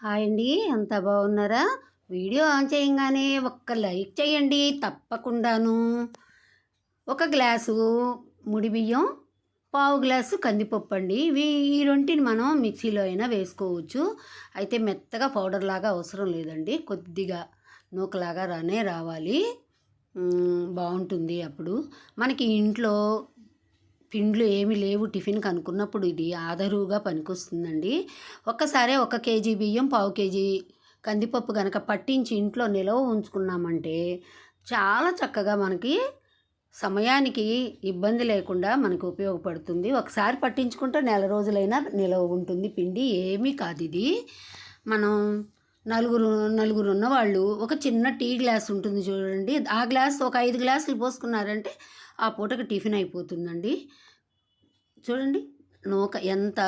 Hi అండి. అంత బాగున్నారా? వీడియో ఆన్ చేయగానే ఒక్క లైక్ చేయండి తప్పకుండాను. ఒక గ్లాసు ముడి బియ్యం పావు గ్లాసు కందిపప్పు అండి. ఇవి ఈ రెంటిని మనం మిక్సీలో అయినా వేసుకోవచ్చు. అయితే మెత్తగా పౌడర్ లాగా అవసరం లేదండి. కొద్దిగా నూకలాగా రానే రావాలి. బాగుంటుంది అప్పుడు. మనకి ఇంట్లో పిండ్లు ఏమీ లేవు టిఫిన్కి అనుకున్నప్పుడు ఇది ఆధారుగా పనికొస్తుందండి. ఒక్కసారే ఒక కేజీ బియ్యం పావు కేజీ కందిపప్పు కనుక పట్టించి ఇంట్లో నిలవ ఉంచుకున్నామంటే చాలా చక్కగా మనకి సమయానికి ఇబ్బంది లేకుండా మనకు ఉపయోగపడుతుంది. ఒకసారి పట్టించుకుంటే నెల రోజులైనా నిలవ ఉంటుంది. పిండి ఏమీ కాదు ఇది. మనం నలుగురు నలుగురు ఉన్నవాళ్ళు ఒక చిన్న టీ గ్లాస్ ఉంటుంది చూడండి. ఆ గ్లాస్ ఒక ఐదు గ్లాసులు పోసుకున్నారంటే ఆ పూటకి టిఫిన్ అయిపోతుందండి. చూడండి నూక ఎంత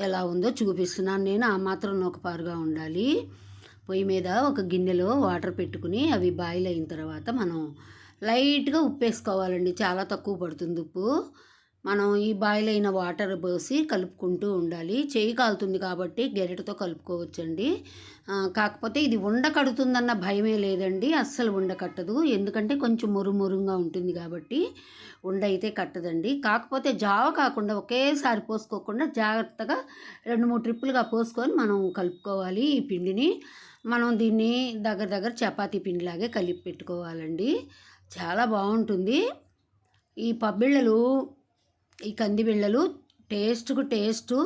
ఎలా ఉందో చూపిస్తున్నాను. నేను ఆ మాత్రం నూకపారుగా ఉండాలి. పొయ్యి మీద ఒక గిన్నెలో వాటర్ పెట్టుకుని అవి బాయిల్ అయిన తర్వాత మనం లైట్గా ఉప్పు వేసుకోవాలండి చాలా తక్కువ పడుతుంది ఉప్పు. మనం ఈ బాయిల్ అయిన వాటర్ పోసి కలుపుకుంటూ ఉండాలి. చేయి కాలుతుంది కాబట్టి గెరెటతో కలుపుకోవచ్చండి. కాకపోతే ఇది ఉండ కడుతుందన్న భయమే లేదండి. అస్సలు ఉండ కట్టదు. ఎందుకంటే కొంచెం మురుమురుగా ఉంటుంది కాబట్టి ఉండ అయితే కట్టదండి. కాకపోతే జావ కాకుండా ఒకేసారి పోసుకోకుండా జాగ్రత్తగా రెండు మూడు ట్రిప్పులుగా పోసుకొని మనం కలుపుకోవాలి ఈ పిండిని. మనం దీన్ని దగ్గర దగ్గర చపాతీ పిండిలాగే కలిపి పెట్టుకోవాలండి. చాలా బాగుంటుంది. ఈ పబ్బిళ్ళలు ఈ కంది బిళ్ళలు టేస్ట్కు టేస్టు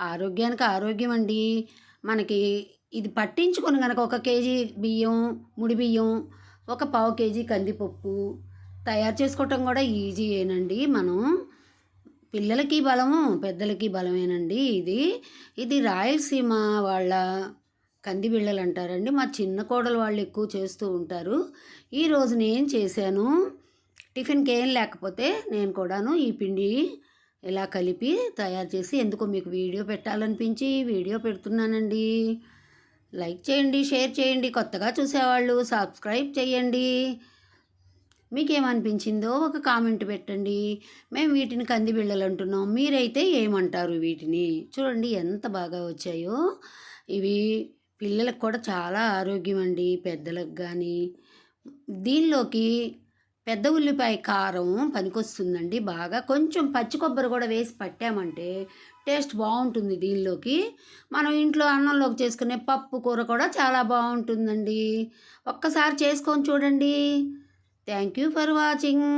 ఆరోగ్యానికి ఆరోగ్యం అండి. మనకి ఇది పట్టించుకొని కనుక ఒక కేజీ బియ్యం ముడి బియ్యం ఒక పావు కేజీ కందిపప్పు తయారు చేసుకోవటం కూడా ఈజీయేనండి మనం పిల్లలకి బలము పెద్దలకి బలమేనండి ఇది. ఇది రాయలసీమ వాళ్ళ కంది బిళ్ళలు అంటారండి మా చిన్న కోడలు వాళ్ళు ఎక్కువ చేస్తూ ఉంటారు. ఈరోజు నేను చేశాను. టిఫిన్కి ఏం లేకపోతే నేను కూడాను ఈ పిండి ఇలా కలిపి తయారు చేసి ఎందుకో మీకు వీడియో పెట్టాలనిపించి వీడియో పెడుతున్నానండి. లైక్ చేయండి షేర్ చేయండి కొత్తగా చూసేవాళ్ళు సబ్స్క్రైబ్ చేయండి. మీకేమనిపించిందో ఒక కామెంట్ పెట్టండి. మేము వీటిని కందిబిళ్ళలు అంటున్నాం. మీరైతే ఏమంటారు వీటిని? చూడండి ఎంత బాగా వచ్చాయో. ఇవి పిల్లలకు కూడా చాలా ఆరోగ్యం అండి పెద్దలకు కానీ దీనిలోకి పెద్ద ఉల్లిపాయ కారం పనికొస్తుందండి బాగా. కొంచెం పచ్చి కొబ్బరి కూడా వేసి పట్టామంటే టేస్ట్ బాగుంటుంది దీనిలోకి. మనం ఇంట్లో అన్నంలోకి చేసుకునే పప్పు కూర కూడా చాలా బాగుంటుందండి. ఒక్కసారి చేసుకొని చూడండి. Thank you for watching